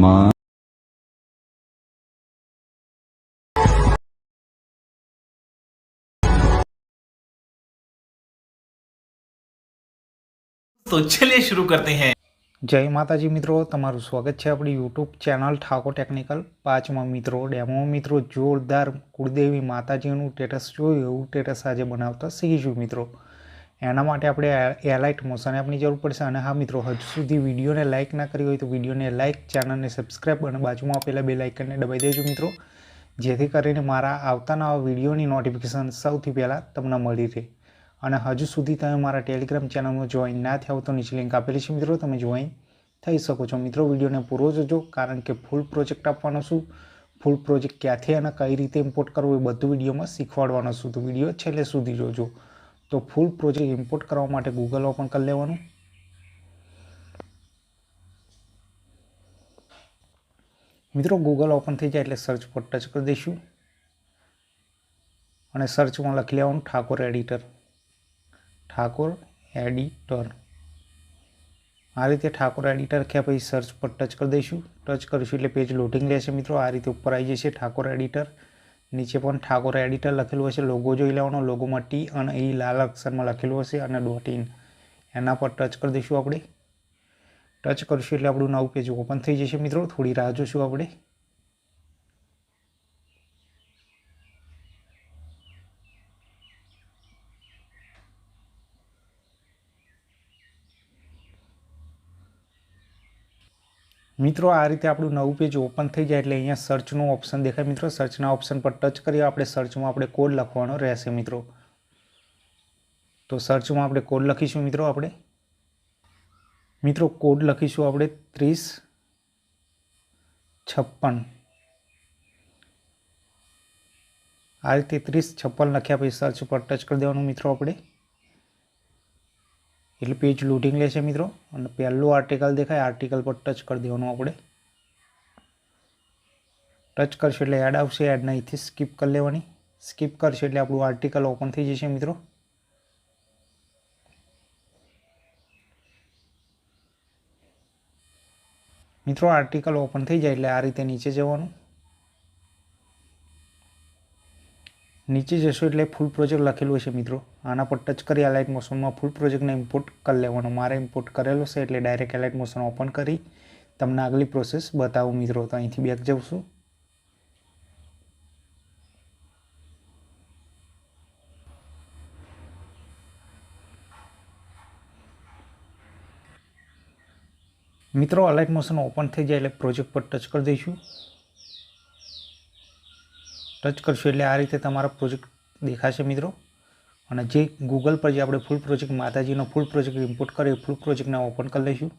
માં तो चलिए शुरू करते हैं જય માતાજી મિત્રો તમારું સ્વાગત છે આપણી યુટ્યુબ ચેનલ ઠાકોર ટેકનિકલ પાંચમાં મિત્રો ડેમો મિત્રો જોરદાર કુળદેવી માતાજીનું સ્ટેટસ જોયું એવું સ્ટેટસ આજે બનાવતા શીખીશું મિત્રો એના માટે આપણે એલાઇટ મોશન એપની જરૂર પડશે અને હા મિત્રો, હજુ સુધી વિડીયોને લાઇક ના કરી હોય તો વિડીયોને લાઇક ચેનલને સબસ્ક્રાઈબ અને બાજુમાં આપેલા બે લાઇકનને દબાઈ દેજો મિત્રો. જેથી કરીને મારા આવતાના આવા વિડીયોની નોટિફિકેશન સૌથી પહેલાં તમને મળી રહે. અને હજુ સુધી તમે મારા ટેલિગ્રામ ચેનલમાં જોઈન ના થયા તો નીચે લિંક આપેલી છે મિત્રો, તમે જોઈન થઈ શકો છો. મિત્રો, વિડીયોને પૂરો જોજો, કારણ કે ફૂલ પ્રોજેક્ટ આપવાનો છું. ફૂલ પ્રોજેક્ટ ક્યાંથી અને કઈ રીતે ઇમ્પોર્ટ કરવું એ બધું વિડીયોમાં શીખવાડવાનો છું. તો વીડિયો છેલ્લે સુધી જોજો. તો ફૂલ પ્રોજેક્ટ ઇમ્પોર્ટ કરવા માટે ગૂગલ ઓપન કરી લેવાનું. મિત્રો ગૂગલ ઓપન થઈ જાય એટલે સર્ચ પર ટચ કરી દઈશું. અને સર્ચમાં લખી લેવાનું ઠાકોર એડિટર ઠાકોર એડિટર આ રીતે ઠાકોર એડિટર કે પછી સર્ચ પર ટચ કરી દઈશું. ટચ કરીશું એટલે પેજ લોડિંગ લેશે મિત્રો. આ રીતે ઉપર આવી જશે ઠાકોર એડિટર નીચે પણ ઠાકોર એડિટર લખેલું હશે, લોગો જોઈ લેવાનો લોગોમાં ટી અને એ લાલ અક્ષરમાં લખેલું હશે અને ડોટ ઇન એના પર ટચ કરી દઈશું આપણે. ટચ કરીશું એટલે આપણું નવું પેજ ઓપન થઈ જશે મિત્રો. થોડી રાહ જોશું આપણે. મિત્રો, આ રીતે આપણું નવું પેજ ઓપન થઈ જાય એટલે અહીંયા સર્ચનું ઓપ્શન દેખાય. મિત્રો સર્ચના ઓપ્શન પર ટચ કરીએ. આપણે સર્ચમાં આપણે કોડ લખવાનો રહેશે, મિત્રો. તો સર્ચમાં આપણે કોડ લખીશું, મિત્રો, આપણે. મિત્રો કોડ લખીશું આપણે ત્રીસ છપ્પન. આ રીતે ત્રીસ છપ્પન લખ્યા પછી સર્ચ પર ટચ કરી દેવાનું, મિત્રો, આપણે. એટલે પેજ લોડિંગ લેશે મિત્રો. અને પહેલું આર્ટિકલ દેખાય આર્ટિકલ પર ટચ કરી દેવાનું આપણે. ટચ કરશો એટલે એડ આવશે એડને અહીંથી સ્કીપ કરી લેવાની. સ્કીપ કરશો એટલે આપણું આર્ટિકલ ઓપન થઈ જશે મિત્રો. મિત્રો આર્ટિકલ ઓપન થઈ જાય એટલે આ રીતે નીચે જવાનું. નીચે જશો એટલે ફૂલ પ્રોજેક્ટ લખેલું હશે મિત્રો. આના પર ટચ કરી એલાઇટ મોશનમાં ફૂલ પ્રોજેક્ટને ઇમ્પોર્ટ કરી લેવાનો. મારે ઇમ્પોર્ટ કરેલો છે એટલે ડાયરેક્ટ એલાઇટ મોશન ઓપન કરી તમને આગલી પ્રોસેસ બતાવું મિત્રો. તો અહીંથી બેક જાઉં મિત્રો અલાઇટ મોશન ઓપન થઈ જાય એટલે પ્રોજેક્ટ પર ટચ કરી દઈશું. ટચ કરશો એટલે આ રીતે તમારો પ્રોજેક્ટ દેખાશે મિત્રો. અને જે ગૂગલ પર જે આપણે ફૂલ પ્રોજેક્ટ માતાજીનો ફૂલ પ્રોજેક્ટ ઇમ્પોર્ટ કરીએ ફૂલ પ્રોજેક્ટને ઓપન કરી લઈશું.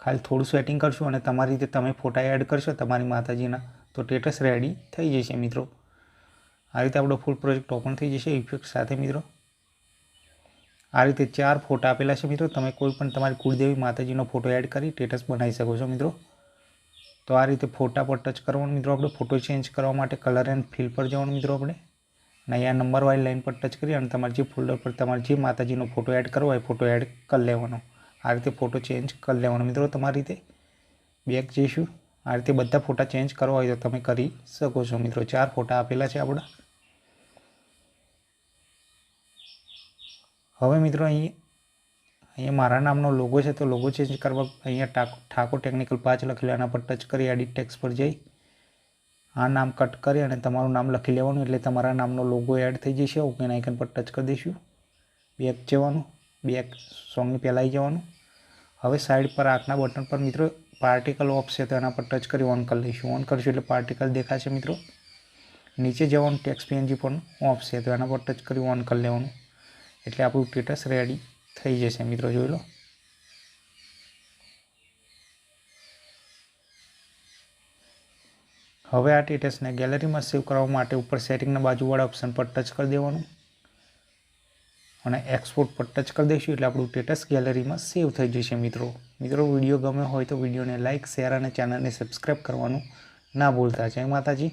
ખાલી થોડું સેટિંગ કરશું અને તમારી રીતે તમે ફોટા એડ કરશો, તમારી માતાજીના તો સ્ટેટસ રેડી થઈ જશે મિત્રો. આ રીતે આપણો ફૂલ પ્રોજેક્ટ ઓપન થઈ જશે ઇફેક્ટ સાથે મિત્રો. આ રીતે ચાર ફોટા આપેલા છે મિત્રો. તમે કોઈ પણ તમારી કુળદેવી માતાજીનો ફોટો એડ કરી સ્ટેટસ બનાવી શકો છો મિત્રો. તો આ રીતે ફોટા પર ટચ કરવાનું મિત્રો આપણે, ફોટો ચેન્જ કરવા માટે કલર એન્ડ ફિલ પર જવાનું મિત્રો આપણે. અને અહીંયા નંબર વાળી લાઈન પર ટચ કરી અને તમારે જે ફોલ્ડર પર તમારે જે માતાજીનો ફોટો એડ કરવો હોય ફોટો એડ કરી લેવાનો. આ રીતે ફોટો ચેન્જ કરી લેવાનો મિત્રો તમારી રીતે. બેક જઈશું આ રીતે બધા ફોટા ચેન્જ કરવા હોય તો તમે કરી શકો છો મિત્રો. ચાર ફોટા આપેલા છે આપણા. હવે મિત્રો અહીં અહીંયા મારા નામનો લોગો છે, તો લોગો ચેન્જ કરવા અહીંયા ઠાકોર ટેકનિકલ પાંચ લખેલું, એના પર ટચ કરી એડિટ ટેક્સ પર જઈ, આ નામ કટ કરી અને તમારું નામ લખી લેવાનું, એટલે તમારા નામનો લોગો એડ થઈ જશે. ઓકેના આઇકન પર ટચ કરી દઈશું. બેક જવાનું બેક સોંગની પહેલાં આવી જવાનું. હવે સાઈડ પર આંખના બટન પર મિત્રો પાર્ટિકલ ઓફ છે, તો એના પર ટચ કરી ઓન કરી લઈશું. ઓન કરીશું એટલે પાર્ટિકલ દેખાશે મિત્રો. નીચે જવાનું ટેક્સ પીએનજી પણ ઓફ છે, તો એના પર ટચ કરી ઓન કરી લેવાનું. એટલે આપણું સ્ટેટસ રેડી થઈ જશે મિત્રો, જોઈ લો. હવે આ ટેટસને ગેલેરીમાં સેવ કરવા માટે ઉપર સેટિંગના બાજુવાળા ઓપ્શન પર ટચ કરી દેવાનું. અને એક્સપોર્ટ પર ટચ કરી દઈશું એટલે આપણું ટેટસ ગેલેરીમાં સેવ થઈ જશે મિત્રો. મિત્રો, વીડિયો ગમે હોય તો વિડીયોને લાઇક શેર અને ચેનલને સબસ્ક્રાઈબ કરવાનું ના ભૂલતા. જય માતાજી.